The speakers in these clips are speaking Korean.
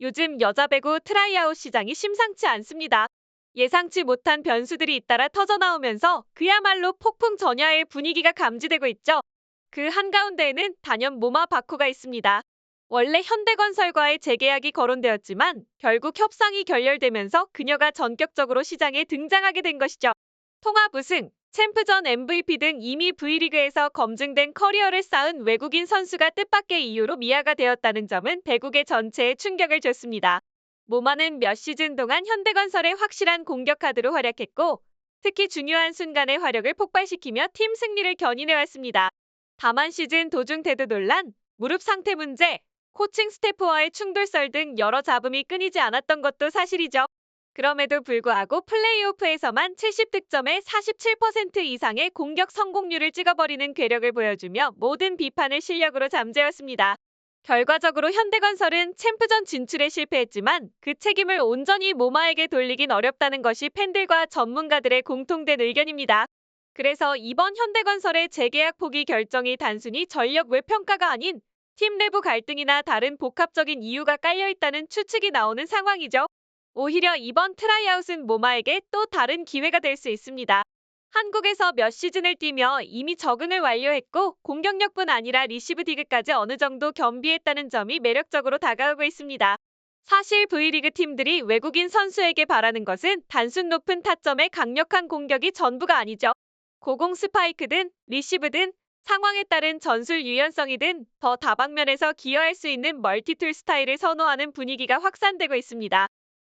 요즘 여자 배구 트라이아웃 시장이 심상치 않습니다. 예상치 못한 변수들이 잇따라 터져나오면서 그야말로 폭풍 전야의 분위기가 감지되고 있죠. 그 한가운데에는 단연 모마 바쿠가 있습니다. 원래 현대건설과의 재계약이 거론되었지만 결국 협상이 결렬되면서 그녀가 전격적으로 시장에 등장하게 된 것이죠. 통합 우승, 챔프전 MVP 등 이미 V리그에서 검증된 커리어를 쌓은 외국인 선수가 뜻밖의 이유로 미아가 되었다는 점은 배구계 전체에 충격을 줬습니다. 모마는 몇 시즌 동안 현대건설의 확실한 공격 카드로 활약했고 특히 중요한 순간의 화력을 폭발시키며 팀 승리를 견인해왔습니다. 다만 시즌 도중 태도 논란, 무릎 상태 문제, 코칭 스태프와의 충돌설 등 여러 잡음이 끊이지 않았던 것도 사실이죠. 그럼에도 불구하고 플레이오프에서만 70득점에 47% 이상의 공격 성공률을 찍어버리는 괴력을 보여주며 모든 비판을 실력으로 잠재웠습니다. 결과적으로 현대건설은 챔프전 진출에 실패했지만 그 책임을 온전히 모마에게 돌리긴 어렵다는 것이 팬들과 전문가들의 공통된 의견입니다. 그래서 이번 현대건설의 재계약 포기 결정이 단순히 전력 외평가가 아닌 팀 내부 갈등이나 다른 복합적인 이유가 깔려있다는 추측이 나오는 상황이죠. 오히려 이번 트라이아웃은 모마에게 또 다른 기회가 될 수 있습니다. 한국에서 몇 시즌을 뛰며 이미 적응을 완료했고 공격력뿐 아니라 리시브 디그까지 어느 정도 겸비했다는 점이 매력적으로 다가오고 있습니다. 사실 V리그 팀들이 외국인 선수에게 바라는 것은 단순 높은 타점에 강력한 공격이 전부가 아니죠. 고공 스파이크든 리시브든 상황에 따른 전술 유연성이든 더 다방면에서 기여할 수 있는 멀티툴 스타일을 선호하는 분위기가 확산되고 있습니다.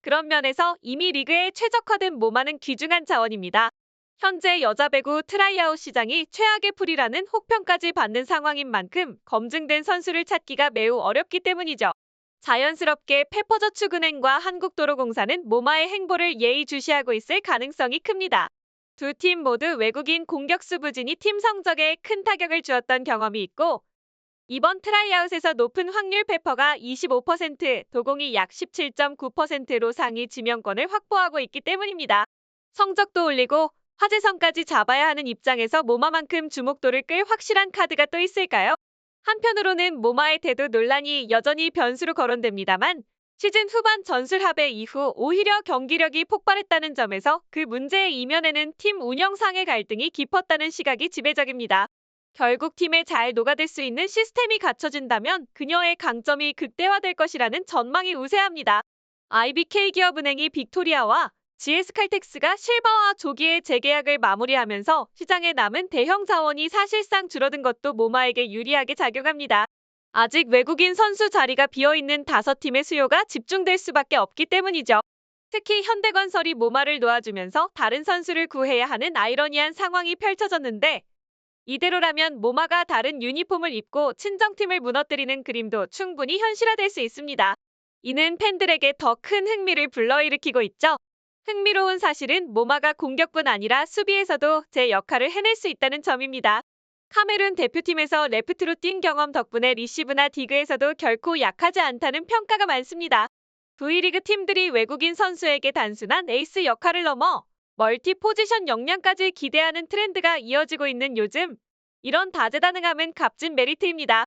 그런 면에서 이미 리그에 최적화된 모마는 귀중한 자원입니다. 현재 여자 배구 트라이아웃 시장이 최악의 풀이라는 혹평까지 받는 상황인 만큼 검증된 선수를 찾기가 매우 어렵기 때문이죠. 자연스럽게 페퍼저축은행과 한국도로공사는 모마의 행보를 예의주시하고 있을 가능성이 큽니다. 두 팀 모두 외국인 공격수 부진이 팀 성적에 큰 타격을 주었던 경험이 있고 이번 트라이아웃에서 높은 확률 페퍼가 25%, 도공이 약 17.9%로 상위 지명권을 확보하고 있기 때문입니다. 성적도 올리고 화제성까지 잡아야 하는 입장에서 모마만큼 주목도를 끌 확실한 카드가 또 있을까요? 한편으로는 모마의 태도 논란이 여전히 변수로 거론됩니다만 시즌 후반 전술 합의 이후 오히려 경기력이 폭발했다는 점에서 그 문제의 이면에는 팀 운영상의 갈등이 깊었다는 시각이 지배적입니다. 결국 팀에 잘 녹아들 수 있는 시스템이 갖춰진다면 그녀의 강점이 극대화될 것이라는 전망이 우세합니다. IBK 기업은행이 빅토리아와 GS칼텍스가 실버와 조기에 재계약을 마무리하면서 시장에 남은 대형 자원이 사실상 줄어든 것도 모마에게 유리하게 작용합니다. 아직 외국인 선수 자리가 비어있는 다섯 팀의 수요가 집중될 수밖에 없기 때문이죠. 특히 현대건설이 모마를 놓아주면서 다른 선수를 구해야 하는 아이러니한 상황이 펼쳐졌는데 이대로라면 모마가 다른 유니폼을 입고 친정팀을 무너뜨리는 그림도 충분히 현실화될 수 있습니다. 이는 팬들에게 더 큰 흥미를 불러일으키고 있죠. 흥미로운 사실은 모마가 공격뿐 아니라 수비에서도 제 역할을 해낼 수 있다는 점입니다. 카메룬 대표팀에서 레프트로 뛴 경험 덕분에 리시브나 디그에서도 결코 약하지 않다는 평가가 많습니다. V리그 팀들이 외국인 선수에게 단순한 에이스 역할을 넘어 멀티 포지션 역량까지 기대하는 트렌드가 이어지고 있는 요즘 이런 다재다능함은 값진 메리트입니다.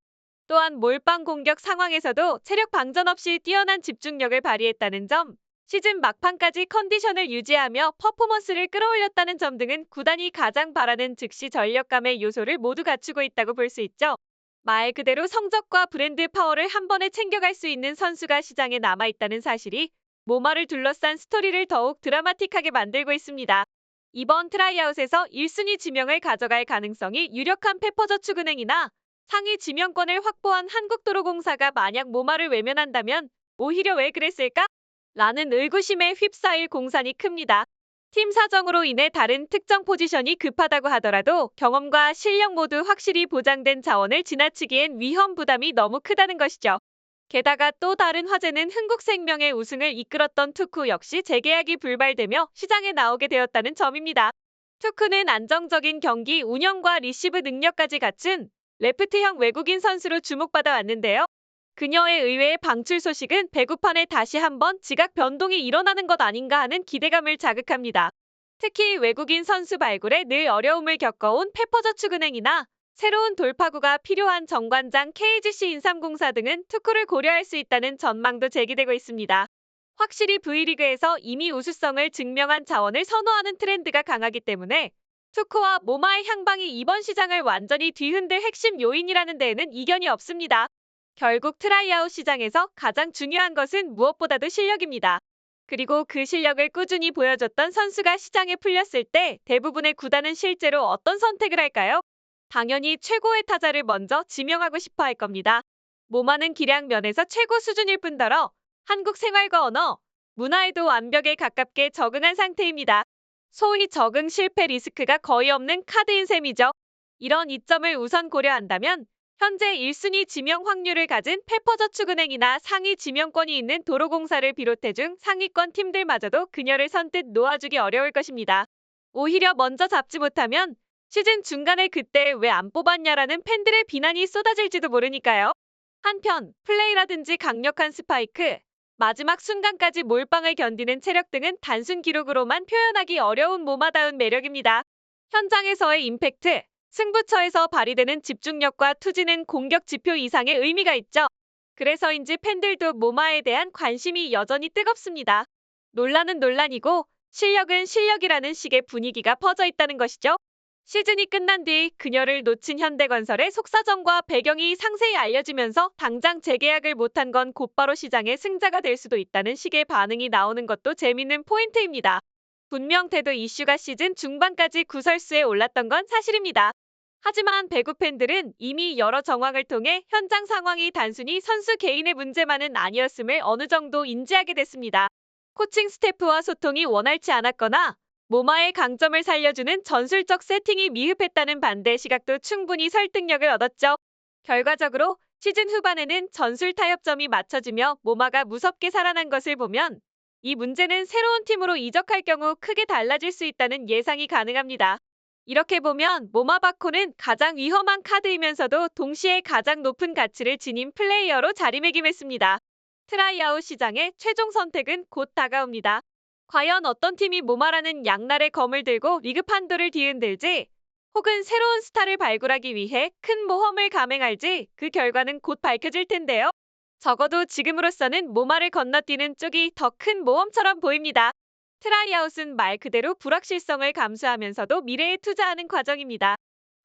또한 몰빵 공격 상황에서도 체력 방전 없이 뛰어난 집중력을 발휘했다는 점 시즌 막판까지 컨디션을 유지하며 퍼포먼스를 끌어올렸다는 점 등은 구단이 가장 바라는 즉시 전력감의 요소를 모두 갖추고 있다고 볼 수 있죠. 말 그대로 성적과 브랜드 파워를 한 번에 챙겨갈 수 있는 선수가 시장에 남아있다는 사실이 모마를 둘러싼 스토리를 더욱 드라마틱하게 만들고 있습니다. 이번 트라이아웃에서 1순위 지명을 가져갈 가능성이 유력한 페퍼저축은행이나 상위 지명권을 확보한 한국도로공사가 만약 모마를 외면한다면 오히려 왜 그랬을까? 라는 의구심에 휩싸일 공산이 큽니다. 팀 사정으로 인해 다른 특정 포지션이 급하다고 하더라도 경험과 실력 모두 확실히 보장된 자원을 지나치기엔 위험 부담이 너무 크다는 것이죠. 게다가 또 다른 화제는 흥국생명의 우승을 이끌었던 투쿠 역시 재계약이 불발되며 시장에 나오게 되었다는 점입니다. 투쿠는 안정적인 경기 운영과 리시브 능력까지 갖춘 레프트형 외국인 선수로 주목받아 왔는데요. 그녀의 의외의 방출 소식은 배구판에 다시 한번 지각 변동이 일어나는 것 아닌가 하는 기대감을 자극합니다. 특히 외국인 선수 발굴에 늘 어려움을 겪어온 페퍼저축은행이나 새로운 돌파구가 필요한 정관장 KGC 인삼공사 등은 투쿠를 고려할 수 있다는 전망도 제기되고 있습니다. 확실히 V리그에서 이미 우수성을 증명한 자원을 선호하는 트렌드가 강하기 때문에 투쿠와 모마의 향방이 이번 시장을 완전히 뒤흔들 핵심 요인이라는 데에는 이견이 없습니다. 결국 트라이아웃 시장에서 가장 중요한 것은 무엇보다도 실력입니다. 그리고 그 실력을 꾸준히 보여줬던 선수가 시장에 풀렸을 때 대부분의 구단은 실제로 어떤 선택을 할까요? 당연히 최고의 타자를 먼저 지명하고 싶어 할 겁니다. 모마는 기량 면에서 최고 수준일 뿐더러 한국 생활과 언어, 문화에도 완벽에 가깝게 적응한 상태입니다. 소위 적응 실패 리스크가 거의 없는 카드인 셈이죠. 이런 이점을 우선 고려한다면 현재 1순위 지명 확률을 가진 페퍼저축은행이나 상위 지명권이 있는 도로공사를 비롯해 중 상위권 팀들마저도 그녀를 선뜻 놓아주기 어려울 것입니다. 오히려 먼저 잡지 못하면 시즌 중간에 그때 왜 안 뽑았냐라는 팬들의 비난이 쏟아질지도 모르니까요. 한편 플레이라든지 강력한 스파이크, 마지막 순간까지 몰빵을 견디는 체력 등은 단순 기록으로만 표현하기 어려운 모마다운 매력입니다. 현장에서의 임팩트, 승부처에서 발휘되는 집중력과 투지는 공격 지표 이상의 의미가 있죠. 그래서인지 팬들도 모마에 대한 관심이 여전히 뜨겁습니다. 논란은 논란이고 실력은 실력이라는 식의 분위기가 퍼져 있다는 것이죠. 시즌이 끝난 뒤 그녀를 놓친 현대건설의 속사정과 배경이 상세히 알려지면서 당장 재계약을 못한 건 곧바로 시장의 승자가 될 수도 있다는 식의 반응이 나오는 것도 재밌는 포인트입니다. 분명 태도 이슈가 시즌 중반까지 구설수에 올랐던 건 사실입니다. 하지만 배구 팬들은 이미 여러 정황을 통해 현장 상황이 단순히 선수 개인의 문제만은 아니었음을 어느 정도 인지하게 됐습니다. 코칭 스태프와 소통이 원활치 않았거나 모마의 강점을 살려주는 전술적 세팅이 미흡했다는 반대 시각도 충분히 설득력을 얻었죠. 결과적으로 시즌 후반에는 전술 타협점이 맞춰지며 모마가 무섭게 살아난 것을 보면 이 문제는 새로운 팀으로 이적할 경우 크게 달라질 수 있다는 예상이 가능합니다. 이렇게 보면 모마바코는 가장 위험한 카드이면서도 동시에 가장 높은 가치를 지닌 플레이어로 자리매김했습니다. 트라이아웃 시장의 최종 선택은 곧 다가옵니다. 과연 어떤 팀이 모마라는 양날의 검을 들고 리그 판도를 뒤흔들지 혹은 새로운 스타를 발굴하기 위해 큰 모험을 감행할지 그 결과는 곧 밝혀질 텐데요. 적어도 지금으로서는 모마를 건너뛰는 쪽이 더 큰 모험처럼 보입니다. 트라이아웃은 말 그대로 불확실성을 감수하면서도 미래에 투자하는 과정입니다.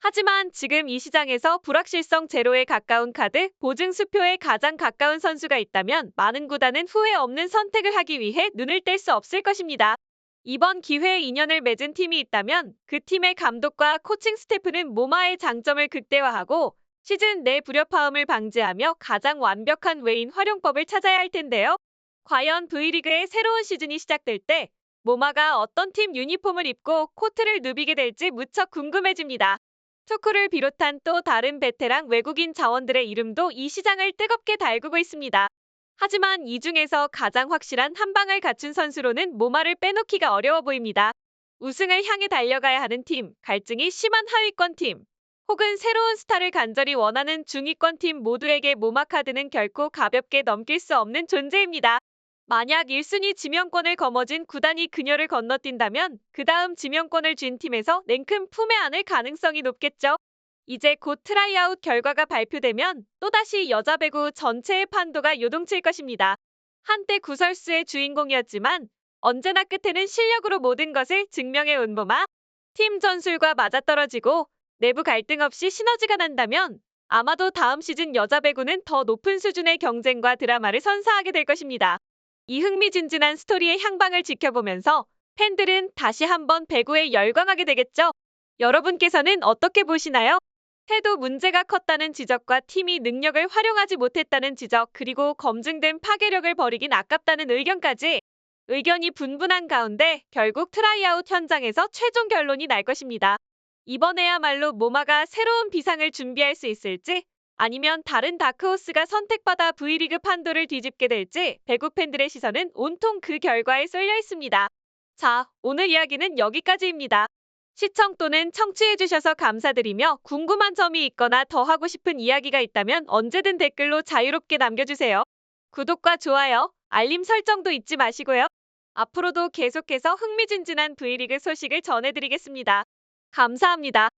하지만 지금 이 시장에서 불확실성 제로에 가까운 카드, 보증 수표에 가장 가까운 선수가 있다면 많은 구단은 후회 없는 선택을 하기 위해 눈을 뗄 수 없을 것입니다. 이번 기회에 인연을 맺은 팀이 있다면 그 팀의 감독과 코칭 스태프는 모마의 장점을 극대화하고 시즌 내 불협화음을 방지하며 가장 완벽한 외인 활용법을 찾아야 할 텐데요. 과연 V리그의 새로운 시즌이 시작될 때 모마가 어떤 팀 유니폼을 입고 코트를 누비게 될지 무척 궁금해집니다. 투쿠를 비롯한 또 다른 베테랑 외국인 자원들의 이름도 이 시장을 뜨겁게 달구고 있습니다. 하지만 이 중에서 가장 확실한 한 방을 갖춘 선수로는 모마를 빼놓기가 어려워 보입니다. 우승을 향해 달려가야 하는 팀, 갈증이 심한 하위권 팀, 혹은 새로운 스타를 간절히 원하는 중위권 팀 모두에게 모마 카드는 결코 가볍게 넘길 수 없는 존재입니다. 만약 1순위 지명권을 거머쥔 구단이 그녀를 건너뛴다면 그 다음 지명권을 쥔 팀에서 냉큼 품에 안을 가능성이 높겠죠. 이제 곧 트라이아웃 결과가 발표되면 또다시 여자 배구 전체의 판도가 요동칠 것입니다. 한때 구설수의 주인공이었지만 언제나 끝에는 실력으로 모든 것을 증명해 온 모마. 팀 전술과 맞아떨어지고 내부 갈등 없이 시너지가 난다면 아마도 다음 시즌 여자 배구는 더 높은 수준의 경쟁과 드라마를 선사하게 될 것입니다. 이 흥미진진한 스토리의 향방을 지켜보면서 팬들은 다시 한번 배구에 열광하게 되겠죠. 여러분께서는 어떻게 보시나요? 태도 문제가 컸다는 지적과 팀이 능력을 활용하지 못했다는 지적 그리고 검증된 파괴력을 버리긴 아깝다는 의견까지 의견이 분분한 가운데 결국 트라이아웃 현장에서 최종 결론이 날 것입니다. 이번에야말로 모마가 새로운 비상을 준비할 수 있을지 아니면 다른 다크호스가 선택받아 V리그 판도를 뒤집게 될지 배구 팬들의 시선은 온통 그 결과에 쏠려 있습니다. 자, 오늘 이야기는 여기까지입니다. 시청 또는 청취해주셔서 감사드리며 궁금한 점이 있거나 더 하고 싶은 이야기가 있다면 언제든 댓글로 자유롭게 남겨주세요. 구독과 좋아요, 알림 설정도 잊지 마시고요. 앞으로도 계속해서 흥미진진한 V리그 소식을 전해드리겠습니다. 감사합니다.